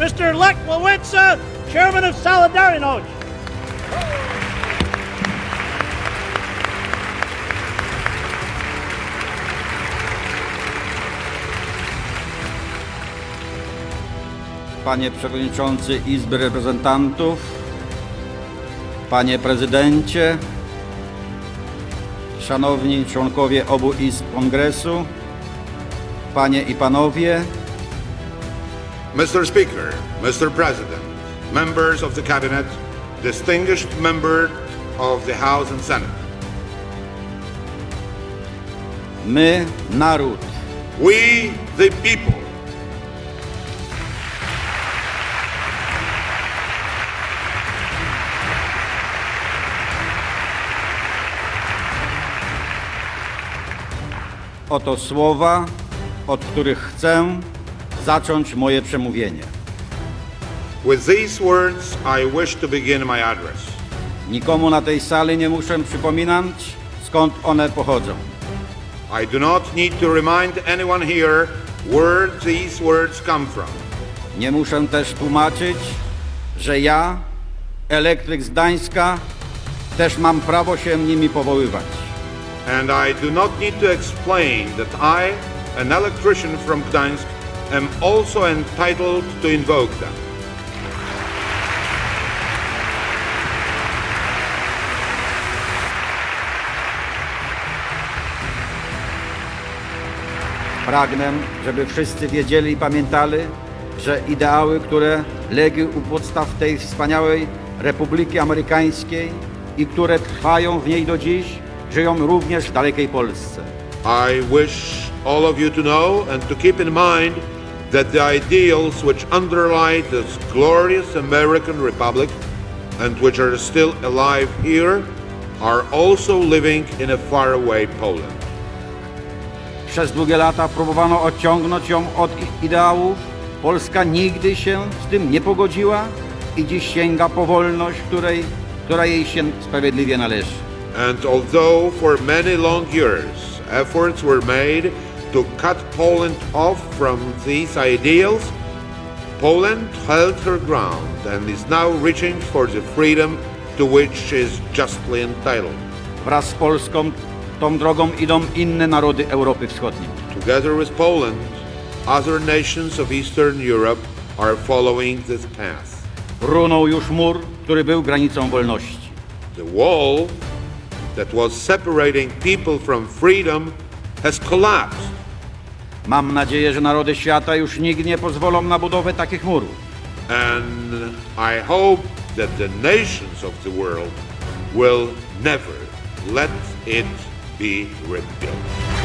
Fica, chairman of Solidarność. Panie Przewodniczący Izby Reprezentantów, Panie Prezydencie, Szanowni członkowie obu Izb Kongresu, Panie i Panowie, Mr. Speaker, Mr. President, members of the Cabinet, distinguished members of the House and Senate, my, naród, we the people oto słowa, od których chcę zacząć moje przemówienie. With these words, I wish to begin my address. Nikomu na tej sali nie muszę przypominać, skąd one pochodzą. I do not need to remind anyone here where these words come from. Nie muszę też tłumaczyć, że ja, elektryk z Gdańska, też mam prawo się nimi powoływać. And I do not need to explain that I, an electrician from Gdańsk, am also entitled to invoke them. Pragnę, żeby wszyscy wiedzieli i pamiętali, że ideały, które legły u podstaw tej wspaniałej Republiki Amerykańskiej i które trwają w niej do dziś, żyją również w dalekiej Polsce. I wish all of you to know and to keep in mind that the ideals which underlie this glorious American Republic and which are still alive here are also living in a faraway Poland. Przez długie lata próbowano odciągnąć ją od ich ideałów. Polska nigdy się z tym nie pogodziła i dziś sięga po wolność, której, która jej się sprawiedliwie należy. And although for many long years efforts were made to cut Poland off from these ideals, Poland held her ground and is now reaching for the freedom to which she is justly entitled. Wraz z Polską tą drogą idą inne narody Europy Wschodniej. Together with Poland, other nations of Eastern Europe are following this path. Runął już mur, który był granicą wolności. The wall that was separating people from freedom has collapsed. Mam nadzieję, że narody świata już nigdy nie pozwolą na budowę takich murów. And I hope that the nations of the world will never let it be rebuilt.